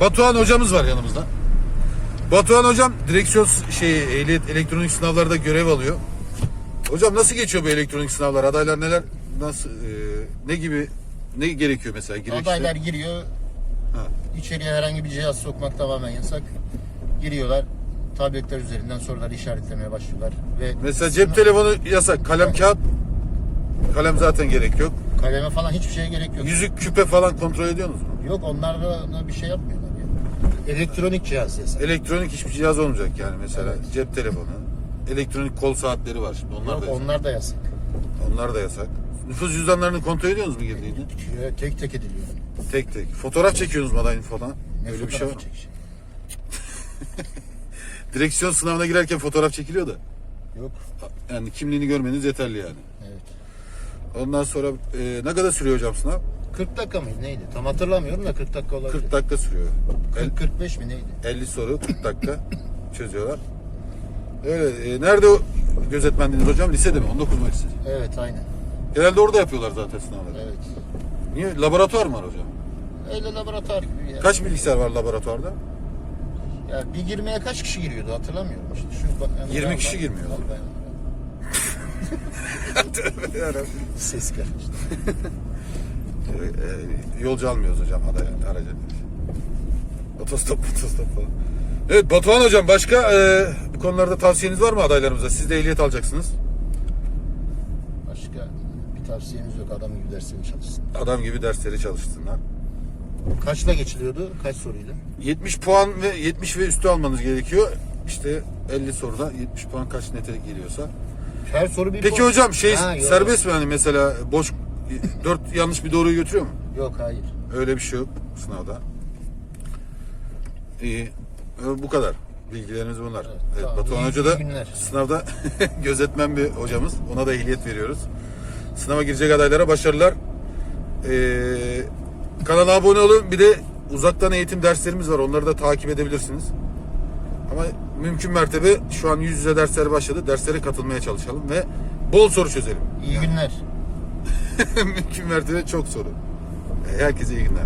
Batuhan hocamız var yanımızda. Batuhan hocam direksiyon ehliyet elektronik sınavlarda görev alıyor. Hocam nasıl geçiyor bu elektronik sınavlar? Adaylar neler nasıl e, ne gibi ne gerekiyor mesela girişte? Adaylar giriyor. Ha. İçeriye herhangi bir cihaz sokmak tamamen yasak. Giriyorlar. Tabletler üzerinden soruları işaretlemeye başlıyorlar. Ve Mesela cep telefonu yasak, kalem kağıt kalem zaten gerek yok. kaleme falan hiçbir şeye gerek yok. Yüzük, küpe falan kontrol ediyorsunuz mu? Yok onlarla da bir şey yapmıyorlar ya. Elektronik cihaz yasak. Elektronik hiçbir cihaz olmayacak yani mesela Evet. cep telefonu, elektronik kol saatleri var şimdi onlar Yok, da yasak. onlar da yasak. Onlar da yasak. Nüfus cüzdanlarını kontrol ediyorsunuz mu girdiğinde? Ee, Tek tek ediliyor. Tek tek. Fotoğraf çekiyorsunuz mu adayın falan? Ne Öyle bir şey var. çekecek? Direksiyon sınavına girerken fotoğraf çekiliyor da. Yok. Yani kimliğini görmeniz yeterli yani. Evet. Ondan sonra e, ne kadar sürüyor hocam sınav? 40 dakika mıydı neydi? Tam hatırlamıyorum da 40 dakika olabilir. 40 dakika sürüyor. El- 40 45 mi neydi? 50 soru 40 dakika çözüyorlar. Öyle. e, nerede o gözetmendiniz hocam? Lisede mi? 19 Mayıs Lisesi. Evet aynen. Genelde orada yapıyorlar zaten sınavları. Evet. Niye? Laboratuvar mı var hocam? Öyle laboratuvar gibi ya. Kaç bilgisayar var laboratuvarda? Ya bir girmeye kaç kişi giriyordu hatırlamıyorum işte. Şu bak, yani 20 ben- kişi girmiyor. Ses karıştı. Ee, yolcu almıyoruz hocam aday, aracı. Otostop, otostop falan. Evet Batuhan hocam başka e, bu konularda tavsiyeniz var mı adaylarımıza? Siz de ehliyet alacaksınız. Başka bir tavsiyemiz yok. Adam gibi derslerini çalışsın. Adam gibi dersleri çalışsınlar. Kaçla geçiliyordu? Kaç soruyla? 70 puan ve 70 ve üstü almanız gerekiyor. İşte 50 soruda 70 puan kaç nete geliyorsa. Her soru bir Peki puan. hocam şey Ha, yok. serbest mi hani mesela boş 4 yanlış bir doğruyu götürüyor mu? Yok hayır. Öyle bir şey yok sınavda. İyi. Ee, Bu kadar. Bilgilerimiz bunlar. Evet, Evet, tamam. Batuhan İyi- Hoca da günler. sınavda gözetmen bir hocamız. Ona da ehliyet veriyoruz. Sınava girecek adaylara başarılar. Ee, kanala abone olun. Bir de uzaktan eğitim derslerimiz var. Onları da takip edebilirsiniz. Ama mümkün mertebe şu an yüz yüze dersler başladı. Derslere katılmaya çalışalım ve bol soru çözelim. İyi günler. mümkün mertebe çok soru. Herkese iyi günler.